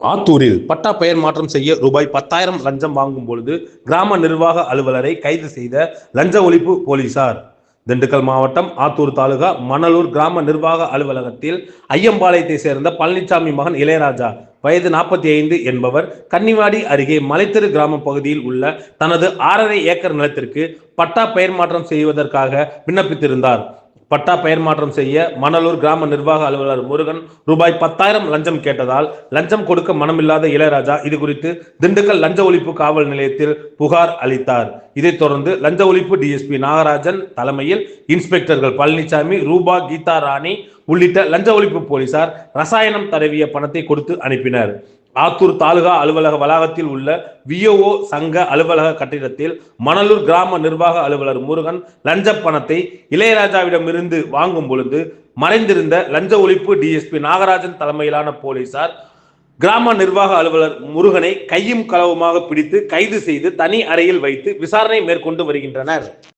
ஆத்தூரில் பட்டா பெயர் மாற்றம் செய்ய ரூபாய் பத்தாயிரம் லஞ்சம் வாங்கும் பொழுது கிராம நிர்வாக அலுவலரை கைது செய்த லஞ்ச ஒழிப்பு போலீசார். திண்டுக்கல் மாவட்டம் ஆத்தூர் தாலுகா மணலூர் கிராம நிர்வாக அலுவலகத்தில் ஐயம்பாளையத்தை சேர்ந்த பழனிசாமி மகன் இளையராஜா வயது நாற்பத்தி ஐந்து என்பவர் கன்னிவாடி அருகே மலைத்தெரு கிராம பகுதியில் உள்ள தனது ஆறரை ஏக்கர் நிலத்திற்கு பட்டா பெயர் மாற்றம் செய்வதற்காக விண்ணப்பித்திருந்தார். பட்டா பெயர் மாற்றம் செய்ய மணலூர் கிராம நிர்வாக அலுவலர் முருகன் ரூபாய் பத்தாயிரம் லஞ்சம் கேட்டதால் லஞ்சம் கொடுக்க மனமில்லாத இளையராஜா இது குறித்து திண்டுக்கல் லஞ்ச ஒழிப்பு காவல் நிலையத்தில் புகார் அளித்தார். இதைத் தொடர்ந்து லஞ்ச ஒழிப்பு டிஎஸ்பி நாகராஜன் தலைமையில் இன்ஸ்பெக்டர்கள் பழனிசாமி ரூபா கீதா ராணி உள்ளிட்ட லஞ்ச ஒழிப்பு போலீசார் ரசாயனம் தடவிய பணத்தை கொடுத்து அனுப்பினர். ஆத்தூர் தாலுகா அலுவலக வளாகத்தில் உள்ள விஓஓ சங்க அலுவலக கட்டிடத்தில் மணலூர் கிராம நிர்வாக அலுவலர் முருகன் லஞ்ச பணத்தை இளையராஜாவிடமிருந்து வாங்கும் பொழுது மறைந்திருந்த லஞ்ச ஒழிப்பு டிஎஸ்பி நாகராஜன் தலைமையிலான போலீசார் கிராம நிர்வாக அலுவலர் முருகனை கையும் களவுமாக பிடித்து கைது செய்து தனி அறையில் வைத்து விசாரணை மேற்கொண்டு வருகின்றனர்.